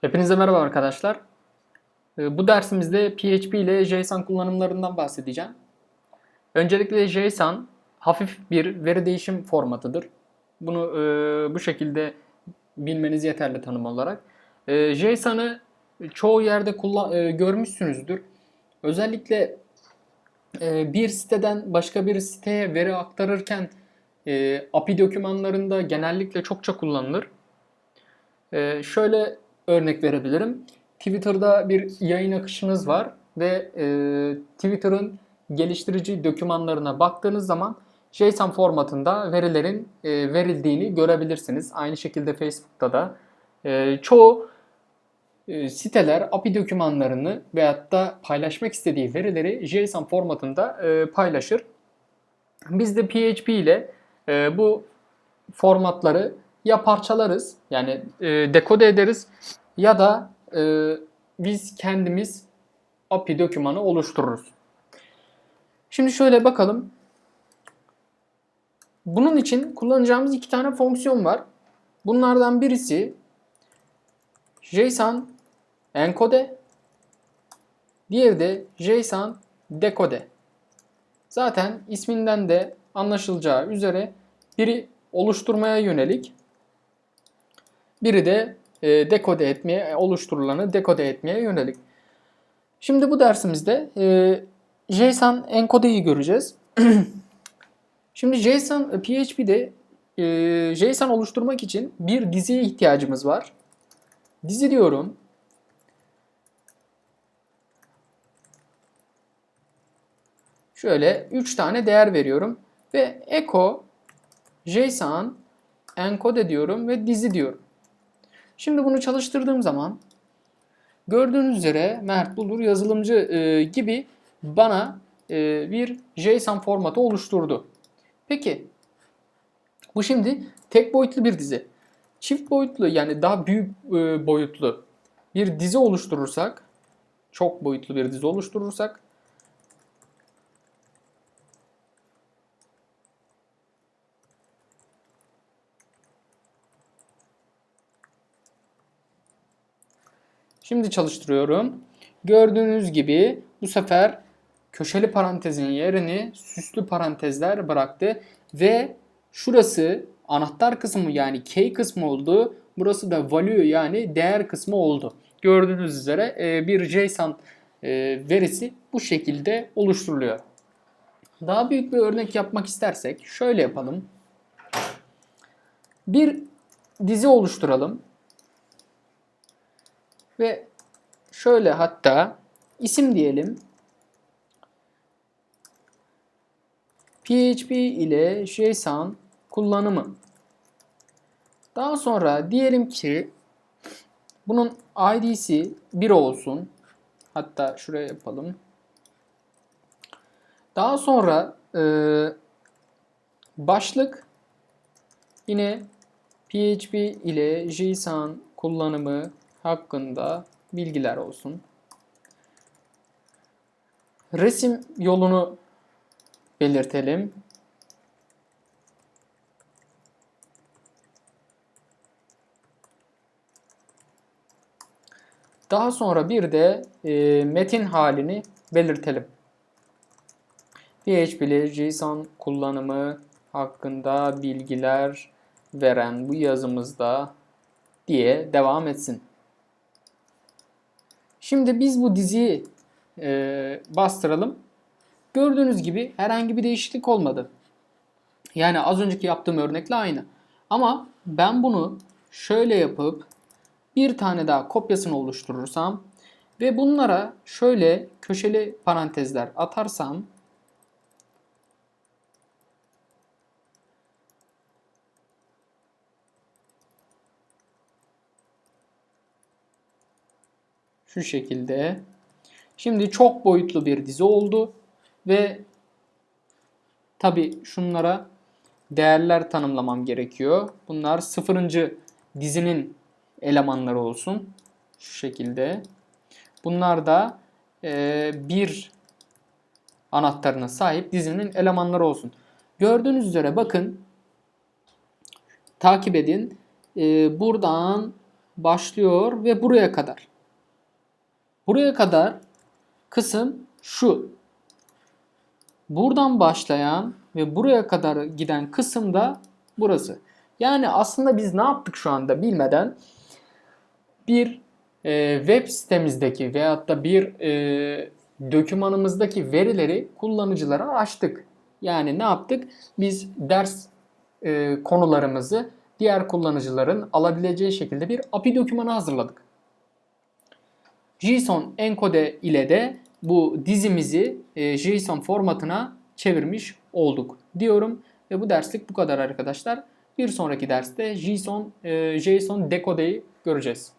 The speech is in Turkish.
Hepinize merhaba arkadaşlar. Ee, Bu dersimizde PHP ile JSON kullanımlarından bahsedeceğim. Öncelikle JSON hafif bir veri değişim formatıdır. Bunu e, bu şekilde bilmeniz yeterli tanım olarak. E, JSON'ı çoğu yerde e, görmüşsünüzdür. Özellikle bir siteden başka bir siteye veri aktarırken API dokümanlarında genellikle çokça kullanılır. Şöyle örnek verebilirim. Twitter'da bir yayın akışınız var ve e, Twitter'ın geliştirici dokümanlarına baktığınız zaman JSON formatında verilerin e, verildiğini görebilirsiniz. Aynı şekilde Facebook'ta da e, çoğu e, siteler API dokümanlarını veyahut da paylaşmak istediği verileri JSON formatında e, paylaşır. Biz de PHP ile e, bu formatları ya parçalarız yani e, dekode ederiz ya da e, biz kendimiz API dokümanı oluştururuz. Şimdi şöyle bakalım. Bunun için kullanacağımız iki tane fonksiyon var. Bunlardan birisi JSON encode, diğeri de JSON decode. Zaten isminden de anlaşılacağı üzere biri oluşturmaya yönelik, biri de e, dekode etmeye, oluşturulanı dekode etmeye yönelik. Şimdi bu dersimizde e, JSON encode'yi göreceğiz. Şimdi JSON e, PHP'de e, JSON oluşturmak için bir diziye ihtiyacımız var. Dizi diyorum. Şöyle 3 tane değer veriyorum ve echo JSON encode diyorum ve dizi diyorum. Şimdi bunu çalıştırdığım zaman gördüğünüz üzere Mert Bulur yazılımcı e, gibi bana e, bir JSON formatı oluşturdu. Peki bu şimdi tek boyutlu bir dizi. Çift boyutlu yani daha büyük e, boyutlu bir dizi oluşturursak, çok boyutlu bir dizi oluşturursak Şimdi çalıştırıyorum. Gördüğünüz gibi bu sefer köşeli parantezin yerini süslü parantezler bıraktı ve şurası anahtar kısmı yani key kısmı oldu. Burası da value yani değer kısmı oldu. Gördüğünüz üzere e, bir JSON e, verisi bu şekilde oluşturuluyor. Daha büyük bir örnek yapmak istersek şöyle yapalım. Bir dizi oluşturalım. Ve şöyle hatta isim diyelim. PHP ile JSON kullanımı. Daha sonra diyelim ki bunun ID'si 1 olsun. Hatta şuraya yapalım. Daha sonra e, başlık yine PHP ile JSON kullanımı hakkında bilgiler olsun. Resim yolunu belirtelim. Daha sonra bir de e, metin halini belirtelim. PHP'li JSON kullanımı hakkında bilgiler veren bu yazımızda diye devam etsin. Şimdi biz bu diziyi e, bastıralım. Gördüğünüz gibi herhangi bir değişiklik olmadı. Yani az önceki yaptığım örnekle aynı. Ama ben bunu şöyle yapıp bir tane daha kopyasını oluşturursam ve bunlara şöyle köşeli parantezler atarsam şu şekilde. Şimdi çok boyutlu bir dizi oldu ve tabi şunlara değerler tanımlamam gerekiyor. Bunlar sıfırıncı dizinin elemanları olsun. Şu şekilde. Bunlar da e, bir anahtarına sahip dizinin elemanları olsun. Gördüğünüz üzere bakın takip edin. E, buradan başlıyor ve buraya kadar. Buraya kadar kısım şu. Buradan başlayan ve buraya kadar giden kısım da burası. Yani aslında biz ne yaptık şu anda bilmeden bir e, web sitemizdeki veyahut da bir e, dokümanımızdaki verileri kullanıcılara açtık. Yani ne yaptık? Biz ders e, konularımızı diğer kullanıcıların alabileceği şekilde bir API dokümanı hazırladık. JSON encode ile de bu dizimizi e, JSON formatına çevirmiş olduk diyorum. Ve bu derslik bu kadar arkadaşlar. Bir sonraki derste JSON, e, JSON decode'yi göreceğiz.